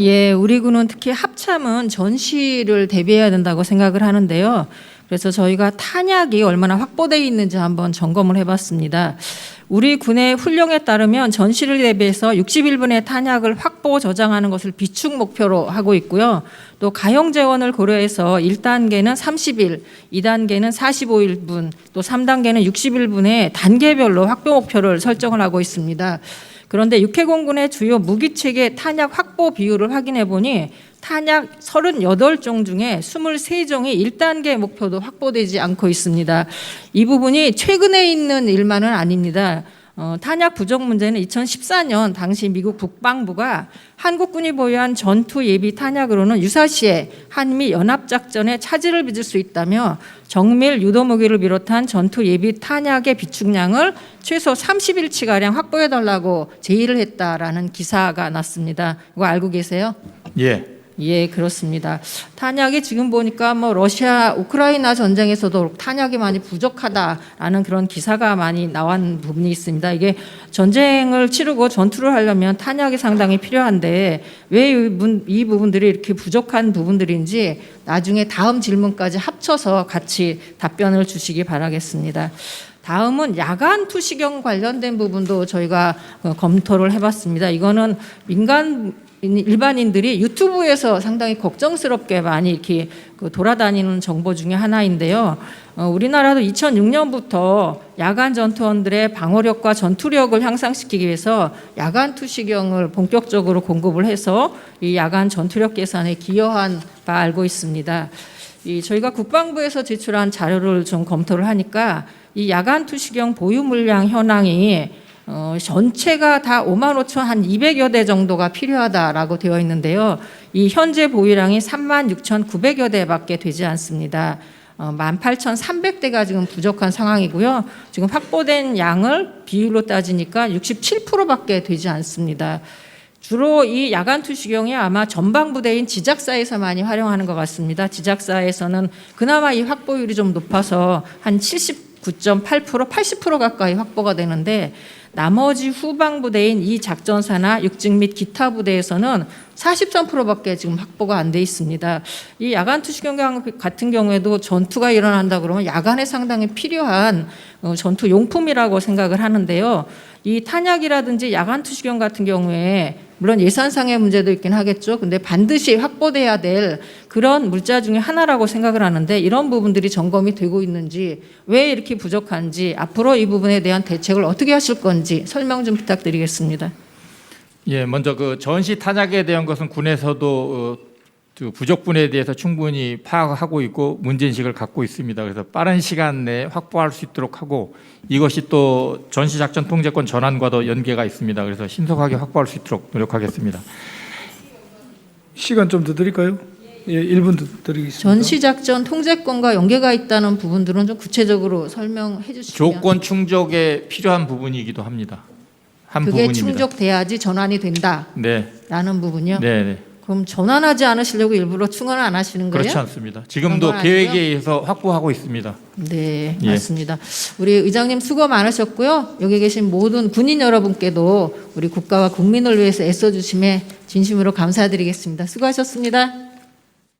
예, 우리 군은 특히 합참은 전시를 대비해야 된다고 생각을 하는데요. 그래서 저희가 탄약이 얼마나 확보되어 있는지 한번 점검을 해봤습니다. 우리 군의 훈령에 따르면 전시를 대비해서 61분의 탄약을 확보 저장하는 것을 비축 목표로 하고 있고요. 또 가용 재원을 고려해서 1단계는 30일, 2단계는 45일분, 또 3단계는 60일분의 단계별로 확보 목표를 설정을 하고 있습니다. 그런데 육해공군의 주요 무기체계 탄약 확보 비율을 확인해 보니 탄약 38종 중에 23종이 1단계 목표도 확보되지 않고 있습니다. 이 부분이 최근에 있는 일만은 아닙니다. 어, 탄약 부족 문제는 2014년 당시 미국 국방부가 한국군이 보유한 전투 예비 탄약으로는 유사시에 한미 연합작전에 차질을 빚을 수 있다며 정밀 유도 무기를 비롯한 전투 예비 탄약의 비축량을 최소 30일치가량 확보해 달라고 제의를 했다라는 기사가 났습니다. 이거 알고 계세요? 예. 예, 그렇습니다. 탄약이 지금 보니까 뭐 러시아 우크라이나 전쟁에서도 탄약이 많이 부족하다라는 그런 기사가 많이 나온 부분이 있습니다. 이게 전쟁을 치르고 전투를 하려면 탄약이 상당히 필요한데 왜 이 부분들이 이렇게 부족한 부분들인지 나중에 다음 질문까지 합쳐서 같이 답변을 주시기 바라겠습니다. 다음은 야간 투시경 관련된 부분도 저희가 어, 검토를 해봤습니다. 이거는 민간 일반인들이 유튜브에서 상당히 걱정스럽게 많이 이렇게 그 돌아다니는 정보 중에 하나인데요. 어, 우리나라도 2006년부터 야간 전투원들의 방어력과 전투력을 향상시키기 위해서 야간 투시경을 본격적으로 공급을 해서 이 야간 전투력 개선에 기여한 바 알고 있습니다. 이 저희가 국방부에서 제출한 자료를 좀 검토를 하니까 이 야간 투시경 보유 물량 현황이 어, 전체가 다 5만 5천 한 200여 대 정도가 필요하다라고 되어 있는데요. 이 현재 보유량이 3만 6천 900여 대밖에 되지 않습니다. 어, 18,300대가 지금 부족한 상황이고요. 지금 확보된 양을 비율로 따지니까 67%밖에 되지 않습니다. 주로 이 야간 투시경이 아마 전방 부대인 지작사에서 많이 활용하는 것 같습니다. 지작사에서는 그나마 이 확보율이 좀 높아서 한 79.8% 80% 가까이 확보가 되는데 나머지 후방 부대인 이 작전사나 육직 및 기타 부대에서는 43%밖에 지금 확보가 안 돼 있습니다. 이 야간 투시경 같은 경우에도 전투가 일어난다 그러면 야간에 상당히 필요한 어, 전투 용품이라고 생각을 하는데요. 이 탄약이라든지 야간 투시경 같은 경우에 물론 예산상의 문제도 있긴 하겠죠. 근데 반드시 확보돼야 될 그런 물자 중에 하나라고 생각을 하는데 이런 부분들이 점검이 되고 있는지 왜 이렇게 부족한지 앞으로 이 부분에 대한 대책을 어떻게 하실 건지 설명 좀 부탁드리겠습니다. 예, 먼저 그 전시 탄약에 대한 것은 군에서도 어, 그 부족분에 대해서 충분히 파악하고 있고 문제인식을 갖고 있습니다. 그래서 빠른 시간 내에 확보할 수 있도록 하고 이것이 또 전시 작전 통제권 전환과도 연계가 있습니다. 그래서 신속하게 확보할 수 있도록 노력하겠습니다. 시간 좀 더 드릴까요? 예, 1분 더 드리겠습니다. 전시작전 통제권과 연계가 있다는 부분들은 좀 구체적으로 설명해 주시면 조건 충족에 필요한 부분이기도 합니다. 한 그게 부분입니다. 충족돼야지 전환이 된다라는 네, 부분이요. 네, 네. 그럼 전환하지 않으시려고 일부러 충원을 안 하시는 거예요? 그렇지 않습니다. 지금도 그건 계획에? 의해서 확보하고 있습니다. 네, 예. 맞습니다. 우리 의장님 수고 많으셨고요. 여기 계신 모든 군인 여러분께도 우리 국가와 국민을 위해서 애써주심에 진심으로 감사드리겠습니다. 수고하셨습니다.